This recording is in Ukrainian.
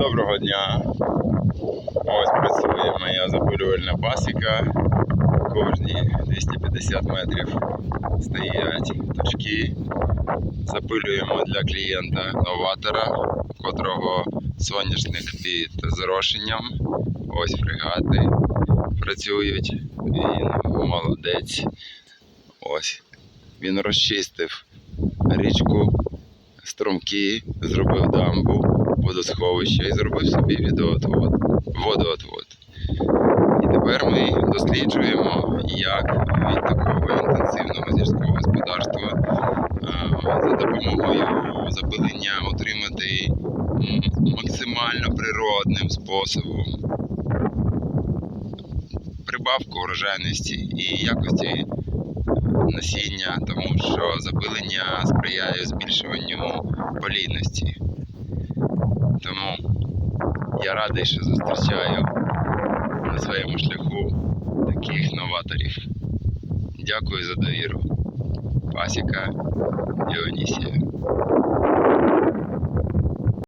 Доброго дня. Ось працює моя запилювальна пасіка. Кожні 250 метрів стоять точки. Запилюємо для клієнта новатора, котрого соняшник під зрошенням. Ось фрегати працюють. Він молодець. Ось. Він розчистив річку, струмки, зробив дамбу, водосховище і зробив собі відеоотвод, водоотвод. І тепер ми досліджуємо, як від такого інтенсивного сільського господарства е, за допомогою запилення отримати максимально природним способом прибавку урожайності і якості насіння, тому що запилення сприяє збільшуванню полійності. Тому я радий, що зустрічаю на своєму шляху таких новаторів. Дякую за довіру. Пасіка Діонісія.